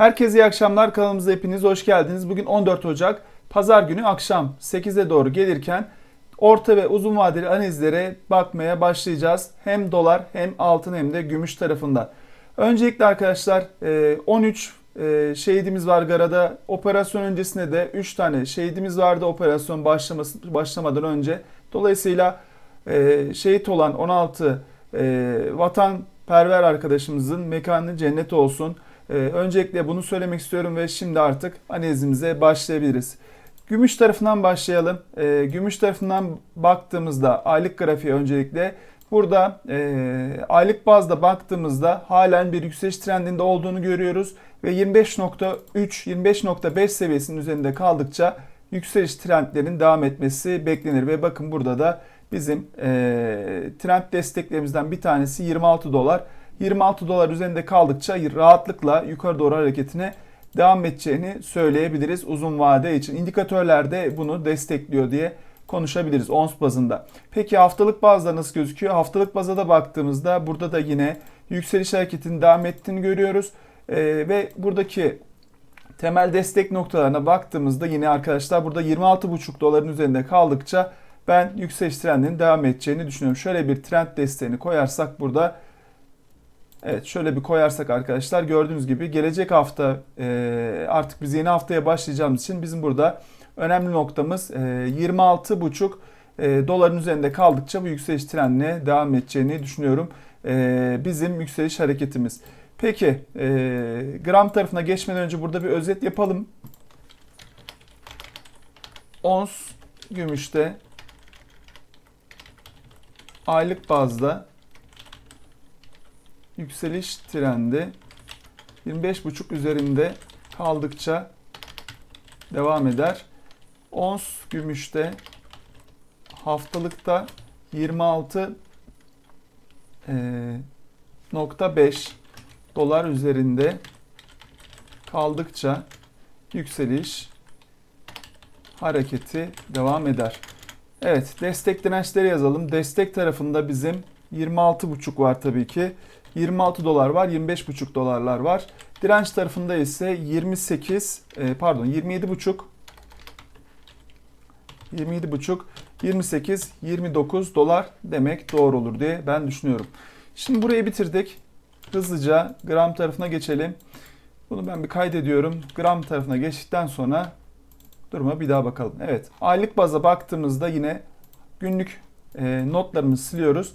Herkese iyi akşamlar. Kanalımıza hepiniz hoş geldiniz. Bugün 14 Ocak Pazar günü akşam 8'e doğru gelirken orta ve uzun vadeli analizlere bakmaya başlayacağız. Hem dolar hem altın hem de gümüş tarafında. Öncelikle arkadaşlar e, 13 e, şehidimiz var Gara'da. Operasyon öncesinde de 3 tane şehidimiz vardı operasyon başlamadan önce. Dolayısıyla e, şehit olan 16 e, vatanperver arkadaşımızın mekanı cennet olsun. Ee, öncelikle bunu söylemek istiyorum ve şimdi artık analizimize başlayabiliriz. Gümüş tarafından başlayalım. Ee, gümüş tarafından baktığımızda aylık grafiğe öncelikle burada e, aylık bazda baktığımızda halen bir yükseliş trendinde olduğunu görüyoruz ve 25.3 25.5 seviyesinin üzerinde kaldıkça yükseliş trendlerinin devam etmesi beklenir ve bakın burada da bizim e, trend desteklerimizden bir tanesi 26 dolar. 26 dolar üzerinde kaldıkça rahatlıkla yukarı doğru hareketine devam edeceğini söyleyebiliriz uzun vade için. İndikatörler de bunu destekliyor diye konuşabiliriz ons bazında. Peki haftalık bazda nasıl gözüküyor? Haftalık baza da baktığımızda burada da yine yükseliş hareketinin devam ettiğini görüyoruz. Ee, ve buradaki temel destek noktalarına baktığımızda yine arkadaşlar burada 26,5 doların üzerinde kaldıkça ben yükseliş trendinin devam edeceğini düşünüyorum. Şöyle bir trend desteğini koyarsak burada Evet şöyle bir koyarsak arkadaşlar gördüğünüz gibi gelecek hafta e, artık biz yeni haftaya başlayacağımız için bizim burada önemli noktamız e, 26,5 e, doların üzerinde kaldıkça bu yükseliş trendine devam edeceğini düşünüyorum. E, bizim yükseliş hareketimiz. Peki e, gram tarafına geçmeden önce burada bir özet yapalım. Ons gümüşte aylık bazda yükseliş trendi 25.5 üzerinde kaldıkça devam eder. Ons gümüşte haftalıkta 26 e, nokta 5 dolar üzerinde kaldıkça yükseliş hareketi devam eder. Evet destek dirençleri yazalım. Destek tarafında bizim 26.5 var tabii ki. 26 dolar var, 25,5 dolarlar var. Direnç tarafında ise 28 e, pardon 27,5 27,5 28 29 dolar demek doğru olur diye ben düşünüyorum. Şimdi burayı bitirdik. Hızlıca gram tarafına geçelim. Bunu ben bir kaydediyorum. Gram tarafına geçtikten sonra duruma bir daha bakalım. Evet aylık baza baktığımızda yine günlük e, notlarımızı siliyoruz.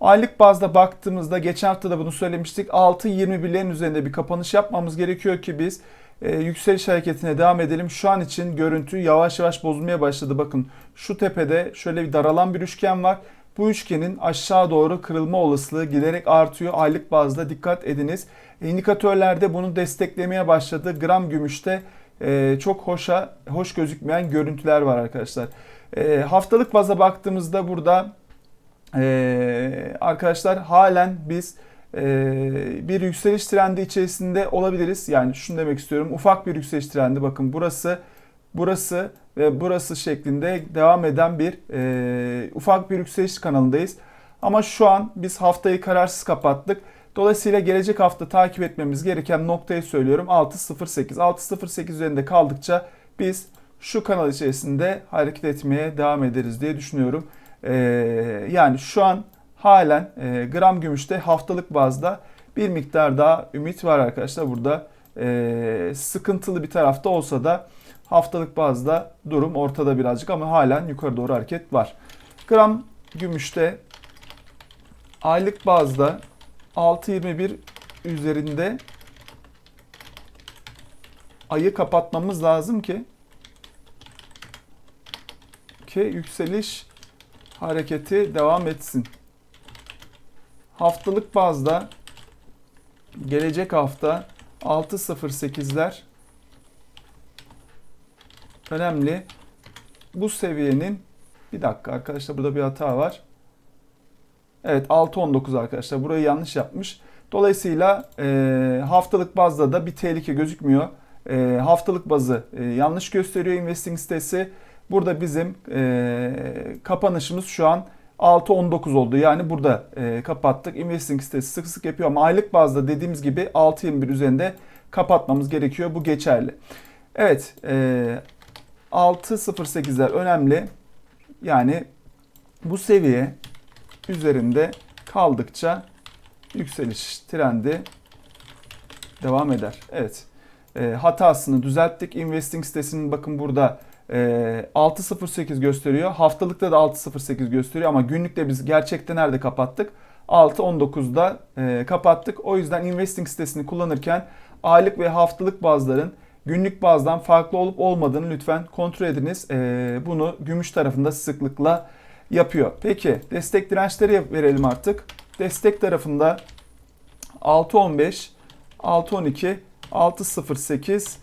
Aylık bazda baktığımızda geçen hafta da bunu söylemiştik. 6.21'lerin üzerinde bir kapanış yapmamız gerekiyor ki biz e, yükseliş hareketine devam edelim. Şu an için görüntü yavaş yavaş bozulmaya başladı. Bakın şu tepede şöyle bir daralan bir üçgen var. Bu üçgenin aşağı doğru kırılma olasılığı giderek artıyor. Aylık bazda dikkat ediniz. İndikatörlerde bunu desteklemeye başladı. Gram gümüşte e, çok hoşa hoş gözükmeyen görüntüler var arkadaşlar. E, haftalık baza baktığımızda burada ee, arkadaşlar halen biz e, bir yükseliş trendi içerisinde olabiliriz. Yani şunu demek istiyorum. Ufak bir yükseliş trendi. Bakın burası, burası ve burası şeklinde devam eden bir e, ufak bir yükseliş kanalındayız. Ama şu an biz haftayı kararsız kapattık. Dolayısıyla gelecek hafta takip etmemiz gereken noktayı söylüyorum. 6.08. 6.08 üzerinde kaldıkça biz şu kanal içerisinde hareket etmeye devam ederiz diye düşünüyorum. Ee, yani şu an halen e, gram gümüşte haftalık bazda bir miktar daha ümit var arkadaşlar. Burada e, sıkıntılı bir tarafta olsa da haftalık bazda durum ortada birazcık ama halen yukarı doğru hareket var. Gram gümüşte aylık bazda 6.21 üzerinde ayı kapatmamız lazım ki ki yükseliş hareketi devam etsin. Haftalık bazda gelecek hafta 6.08'ler önemli. Bu seviyenin bir dakika arkadaşlar burada bir hata var. Evet 6.19 arkadaşlar burayı yanlış yapmış. Dolayısıyla e, haftalık bazda da bir tehlike gözükmüyor. E, haftalık bazı e, yanlış gösteriyor investing sitesi. Burada bizim e, kapanışımız şu an 6.19 oldu. Yani burada e, kapattık. Investing sitesi sık sık yapıyor ama aylık bazda dediğimiz gibi 6.21 üzerinde kapatmamız gerekiyor. Bu geçerli. Evet. E, 6.08'ler önemli. Yani bu seviye üzerinde kaldıkça yükseliş trendi devam eder. Evet. E, hatasını düzelttik. Investing sitesinin bakın burada e, 6.08 gösteriyor. Haftalıkta da 6.08 gösteriyor ama günlükte biz gerçekten nerede kapattık? 6.19'da e, kapattık. O yüzden investing sitesini kullanırken aylık ve haftalık bazların günlük bazdan farklı olup olmadığını lütfen kontrol ediniz. E, bunu gümüş tarafında sıklıkla yapıyor. Peki destek dirençleri verelim artık. Destek tarafında 6.15, 6.12, 6.08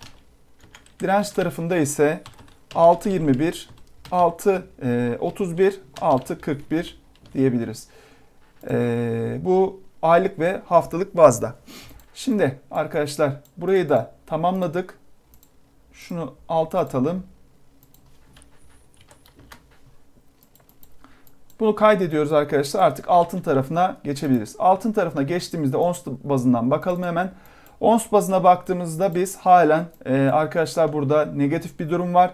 direnç tarafında ise 6.21, 6.31, 6.41 diyebiliriz. Ee, bu aylık ve haftalık bazda. Şimdi arkadaşlar burayı da tamamladık. Şunu alta atalım. Bunu kaydediyoruz arkadaşlar. Artık altın tarafına geçebiliriz. Altın tarafına geçtiğimizde ons bazından bakalım hemen. Ons bazına baktığımızda biz halen e, arkadaşlar burada negatif bir durum var.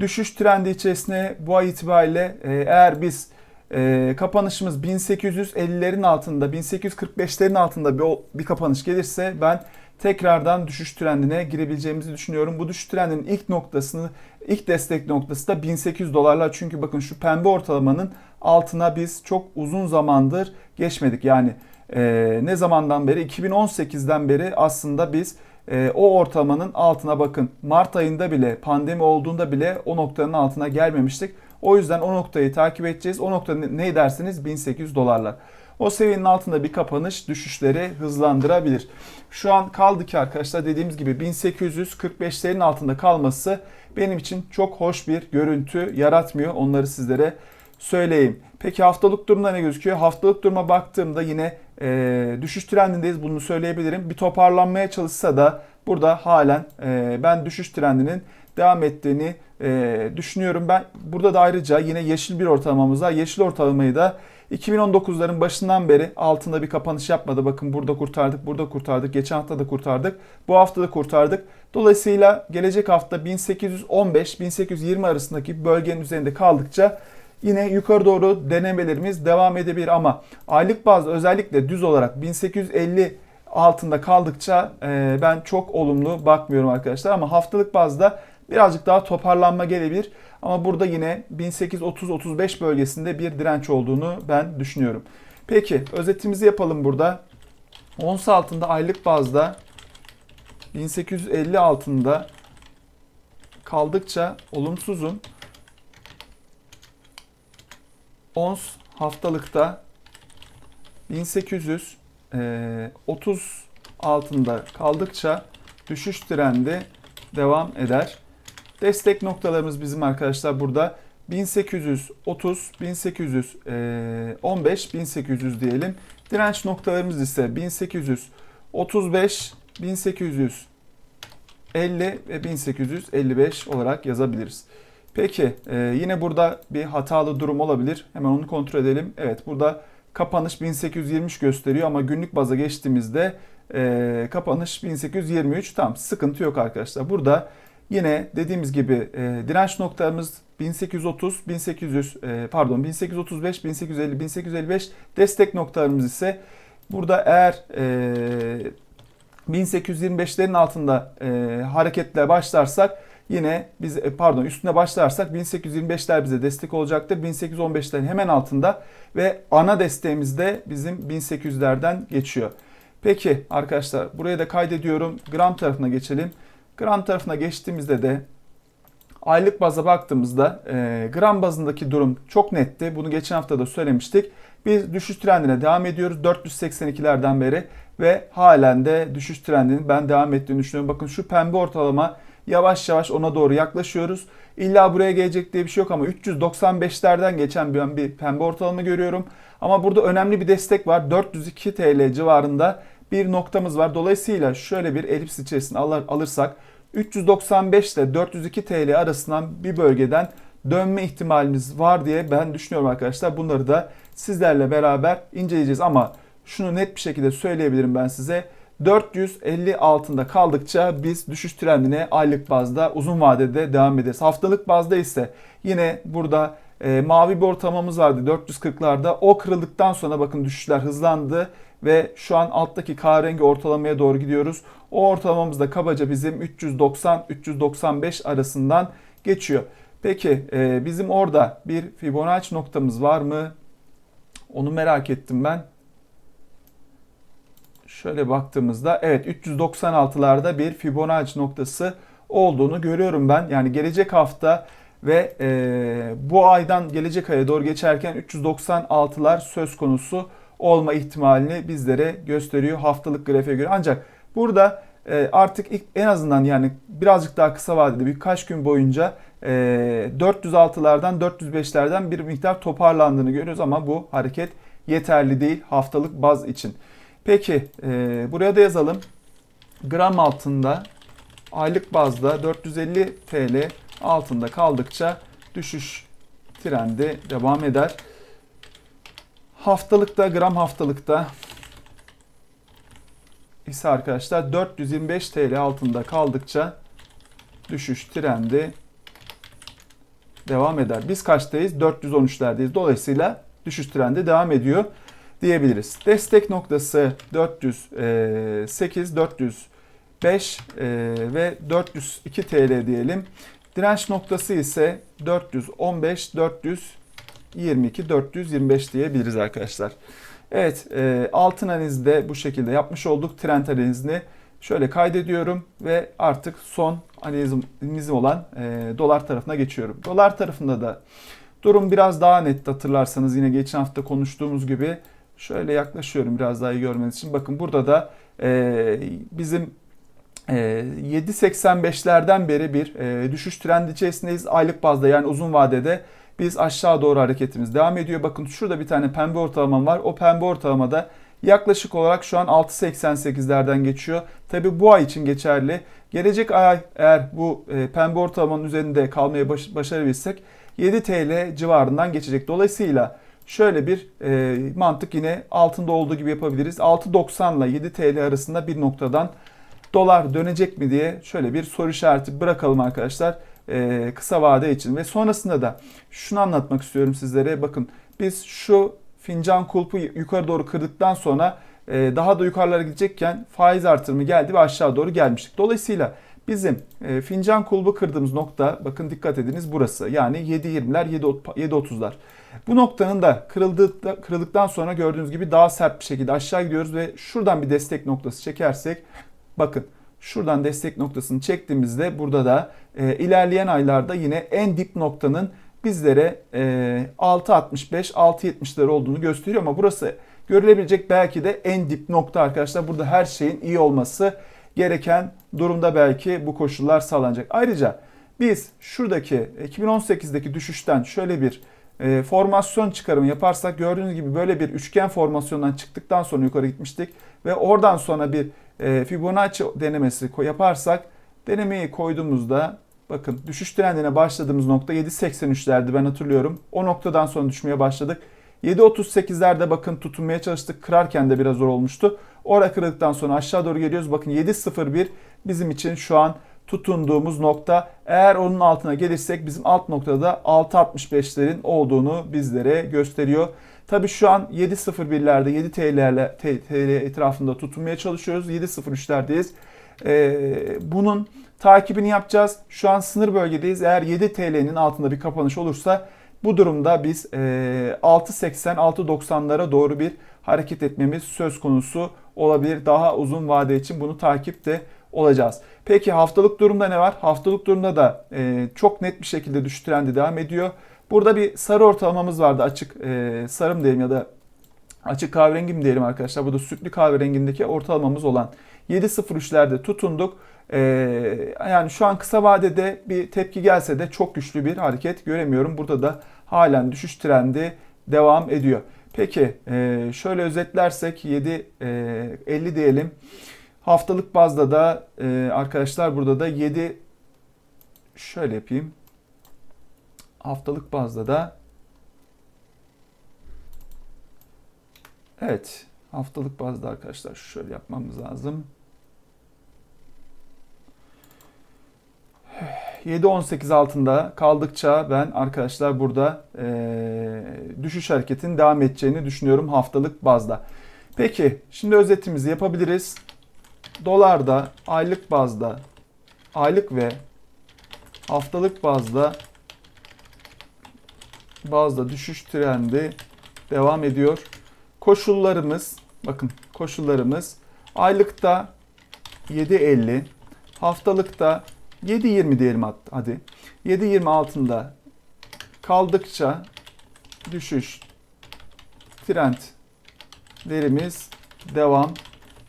Düşüş trendi içerisinde bu ay itibariyle e, eğer biz e, kapanışımız 1850'lerin altında 1845'lerin altında bir, bir kapanış gelirse ben tekrardan düşüş trendine girebileceğimizi düşünüyorum. Bu düşüş trendinin ilk noktasını, ilk destek noktası da 1800 dolarlar. Çünkü bakın şu pembe ortalamanın altına biz çok uzun zamandır geçmedik. Yani e, ne zamandan beri? 2018'den beri aslında biz e, o ortalamanın altına bakın. Mart ayında bile pandemi olduğunda bile o noktanın altına gelmemiştik. O yüzden o noktayı takip edeceğiz. O nokta ne dersiniz? 1800 dolarlar. O seviyenin altında bir kapanış düşüşleri hızlandırabilir. Şu an kaldı ki arkadaşlar dediğimiz gibi 1845'lerin altında kalması benim için çok hoş bir görüntü yaratmıyor. Onları sizlere söyleyeyim. Peki haftalık durumda ne gözüküyor? Haftalık duruma baktığımda yine e, düşüş trendindeyiz bunu söyleyebilirim. Bir toparlanmaya çalışsa da burada halen e, ben düşüş trendinin devam ettiğini e, düşünüyorum. Ben burada da ayrıca yine yeşil bir ortalamamız var. Yeşil ortalamayı da 2019'ların başından beri altında bir kapanış yapmadı. Bakın burada kurtardık, burada kurtardık, geçen hafta da kurtardık, bu hafta da kurtardık. Dolayısıyla gelecek hafta 1815-1820 arasındaki bölgenin üzerinde kaldıkça yine yukarı doğru denemelerimiz devam edebilir ama aylık bazda özellikle düz olarak 1850 altında kaldıkça e, ben çok olumlu bakmıyorum arkadaşlar ama haftalık bazda birazcık daha toparlanma gelebilir. Ama burada yine 1830-35 bölgesinde bir direnç olduğunu ben düşünüyorum. Peki özetimizi yapalım burada. Ons altında aylık bazda 1850 altında kaldıkça olumsuzum. Ons haftalıkta 1830 altında kaldıkça düşüş trendi devam eder. Destek noktalarımız bizim arkadaşlar burada 1830, 1815, 1800 diyelim. Direnç noktalarımız ise 1835, 1850 ve 1855 olarak yazabiliriz. Peki e, yine burada bir hatalı durum olabilir. Hemen onu kontrol edelim. Evet burada kapanış 1823 gösteriyor ama günlük baza geçtiğimizde e, kapanış 1823. Tamam sıkıntı yok arkadaşlar. Burada Yine dediğimiz gibi e, direnç noktalarımız 1830, 1800 e, pardon 1835, 1850, 1855 destek noktalarımız ise burada eğer e, 1825'lerin altında e, hareketle başlarsak yine biz e, pardon üstüne başlarsak 1825'ler bize destek olacaktır. 1815'lerin hemen altında ve ana desteğimiz de bizim 1800'lerden geçiyor. Peki arkadaşlar buraya da kaydediyorum. Gram tarafına geçelim. Gram tarafına geçtiğimizde de aylık baza baktığımızda e, gram bazındaki durum çok netti. Bunu geçen hafta da söylemiştik. Biz düşüş trendine devam ediyoruz 482'lerden beri ve halen de düşüş trendinin ben devam ettiğini düşünüyorum. Bakın şu pembe ortalama yavaş yavaş ona doğru yaklaşıyoruz. İlla buraya gelecek diye bir şey yok ama 395'lerden geçen bir, bir pembe ortalama görüyorum. Ama burada önemli bir destek var. 402 TL civarında bir noktamız var. Dolayısıyla şöyle bir elips içerisinde alır, alırsak 395 ile 402 TL arasından bir bölgeden dönme ihtimalimiz var diye ben düşünüyorum arkadaşlar. Bunları da sizlerle beraber inceleyeceğiz ama şunu net bir şekilde söyleyebilirim ben size. 450 altında kaldıkça biz düşüş trendine aylık bazda uzun vadede devam ederiz. Haftalık bazda ise yine burada e, mavi bir ortalamamız vardı 440'larda. O kırıldıktan sonra bakın düşüşler hızlandı ve şu an alttaki kahverengi ortalamaya doğru gidiyoruz. O ortalamamız da kabaca bizim 390-395 arasından geçiyor. Peki e, bizim orada bir Fibonacci noktamız var mı? Onu merak ettim ben. Şöyle baktığımızda evet 396'larda bir Fibonacci noktası olduğunu görüyorum ben. Yani gelecek hafta ve e, bu aydan gelecek aya doğru geçerken 396'lar söz konusu olma ihtimalini bizlere gösteriyor haftalık grafiğe göre. Ancak burada e, artık ilk, en azından yani birazcık daha kısa vadede birkaç gün boyunca e, 406'lardan 405'lerden bir miktar toparlandığını görüyoruz ama bu hareket yeterli değil haftalık baz için. Peki e, buraya da yazalım. Gram altında aylık bazda 450 TL altında kaldıkça düşüş trendi devam eder. Haftalıkta gram haftalıkta ise arkadaşlar 425 TL altında kaldıkça düşüş trendi devam eder. Biz kaçtayız? 413'lerdeyiz. Dolayısıyla düşüş trendi devam ediyor diyebiliriz. Destek noktası 408, 405 ve 402 TL diyelim. Direnç noktası ise 415, 422, 425 diyebiliriz arkadaşlar. Evet, e, altın analizde bu şekilde yapmış olduk. Trend analizini şöyle kaydediyorum ve artık son analizim olan e, dolar tarafına geçiyorum. Dolar tarafında da durum biraz daha net hatırlarsanız yine geçen hafta konuştuğumuz gibi şöyle yaklaşıyorum biraz daha iyi görmeniz için. Bakın burada da e, bizim 7.85'lerden beri bir düşüş trendi içerisindeyiz. Aylık bazda yani uzun vadede biz aşağı doğru hareketimiz devam ediyor. Bakın şurada bir tane pembe ortalamam var. O pembe ortalamada yaklaşık olarak şu an 6.88'lerden geçiyor. Tabi bu ay için geçerli. Gelecek ay eğer bu pembe ortalamanın üzerinde kalmaya baş, başarabilsek 7 TL civarından geçecek. Dolayısıyla şöyle bir e, mantık yine altında olduğu gibi yapabiliriz. 6.90 ile 7 TL arasında bir noktadan dolar dönecek mi diye şöyle bir soru işareti bırakalım arkadaşlar e, kısa vade için. Ve sonrasında da şunu anlatmak istiyorum sizlere. Bakın biz şu fincan kulpu yukarı doğru kırdıktan sonra e, daha da yukarılara gidecekken faiz artırımı geldi ve aşağı doğru gelmiştik. Dolayısıyla bizim e, fincan kulbu kırdığımız nokta bakın dikkat ediniz burası. Yani 7.20'ler 7.30'lar. Bu noktanın da kırıldığı, kırıldıktan sonra gördüğünüz gibi daha sert bir şekilde aşağı gidiyoruz ve şuradan bir destek noktası çekersek bakın şuradan destek noktasını çektiğimizde burada da e, ilerleyen aylarda yine en dip noktanın bizlere e, 6.65 6.70'ler olduğunu gösteriyor ama burası görülebilecek belki de en dip nokta arkadaşlar. Burada her şeyin iyi olması gereken durumda belki bu koşullar sağlanacak. Ayrıca biz şuradaki 2018'deki düşüşten şöyle bir e, formasyon çıkarımı yaparsak gördüğünüz gibi böyle bir üçgen formasyondan çıktıktan sonra yukarı gitmiştik ve oradan sonra bir e, Fibonacci denemesi yaparsak denemeyi koyduğumuzda bakın düşüş trendine başladığımız nokta 7.83'lerdi ben hatırlıyorum. O noktadan sonra düşmeye başladık. 7.38'lerde bakın tutunmaya çalıştık. Kırarken de biraz zor olmuştu. Orada kırıldıktan sonra aşağı doğru geliyoruz. Bakın 7.01 bizim için şu an tutunduğumuz nokta. Eğer onun altına gelirsek bizim alt noktada 6.65'lerin olduğunu bizlere gösteriyor. Tabii şu an 7.01'lerde 7 TL'lerle TL etrafında tutunmaya çalışıyoruz. 7.03'lerdeyiz. Ee, bunun takibini yapacağız. Şu an sınır bölgedeyiz. Eğer 7 TL'nin altında bir kapanış olursa bu durumda biz e, 6.80-6.90'lara doğru bir hareket etmemiz söz konusu olabilir. Daha uzun vade için bunu takipte olacağız. Peki haftalık durumda ne var? Haftalık durumda da e, çok net bir şekilde düşüş trendi devam ediyor. Burada bir sarı ortalamamız vardı açık e, sarım diyelim ya da açık kahverengi mi diyelim arkadaşlar. Bu da sütlü kahverengindeki ortalamamız olan 7.03'lerde tutunduk. E, yani şu an kısa vadede bir tepki gelse de çok güçlü bir hareket göremiyorum. Burada da halen düşüş trendi devam ediyor. Peki e, şöyle özetlersek 7.50 diyelim. Haftalık bazda da e, arkadaşlar burada da 7 şöyle yapayım. Haftalık bazda da evet Haftalık bazda arkadaşlar şöyle yapmamız lazım. 7.18 altında kaldıkça ben arkadaşlar burada eee, düşüş hareketin devam edeceğini düşünüyorum haftalık bazda. Peki şimdi özetimizi yapabiliriz. Dolarda aylık bazda aylık ve haftalık bazda bazda düşüş trendi devam ediyor. Koşullarımız bakın koşullarımız aylıkta 7.50 haftalıkta 7.20 diyelim hadi. 7.20 altında kaldıkça düşüş trendlerimiz devam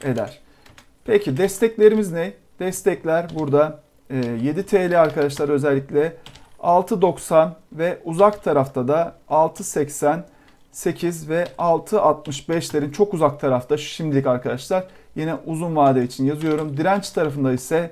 eder. Peki desteklerimiz ne? Destekler burada e, 7 TL arkadaşlar özellikle 6.90 ve uzak tarafta da 6.88 ve 6.65'lerin çok uzak tarafta şimdilik arkadaşlar. Yine uzun vade için yazıyorum. Direnç tarafında ise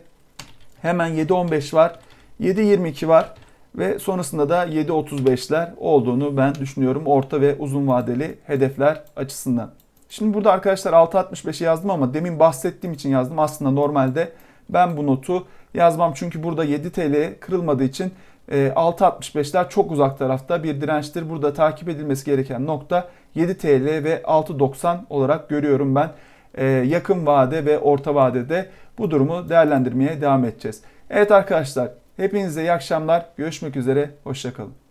hemen 7.15 var, 7.22 var ve sonrasında da 7.35'ler olduğunu ben düşünüyorum orta ve uzun vadeli hedefler açısından. Şimdi burada arkadaşlar 6.65'i yazdım ama demin bahsettiğim için yazdım. Aslında normalde ben bu notu yazmam çünkü burada 7 TL kırılmadığı için e, 6.65'ler çok uzak tarafta bir dirençtir. Burada takip edilmesi gereken nokta 7 TL ve 6.90 olarak görüyorum ben. E, Yakın vade ve orta vadede bu durumu değerlendirmeye devam edeceğiz. Evet arkadaşlar hepinize iyi akşamlar. Görüşmek üzere. Hoşçakalın.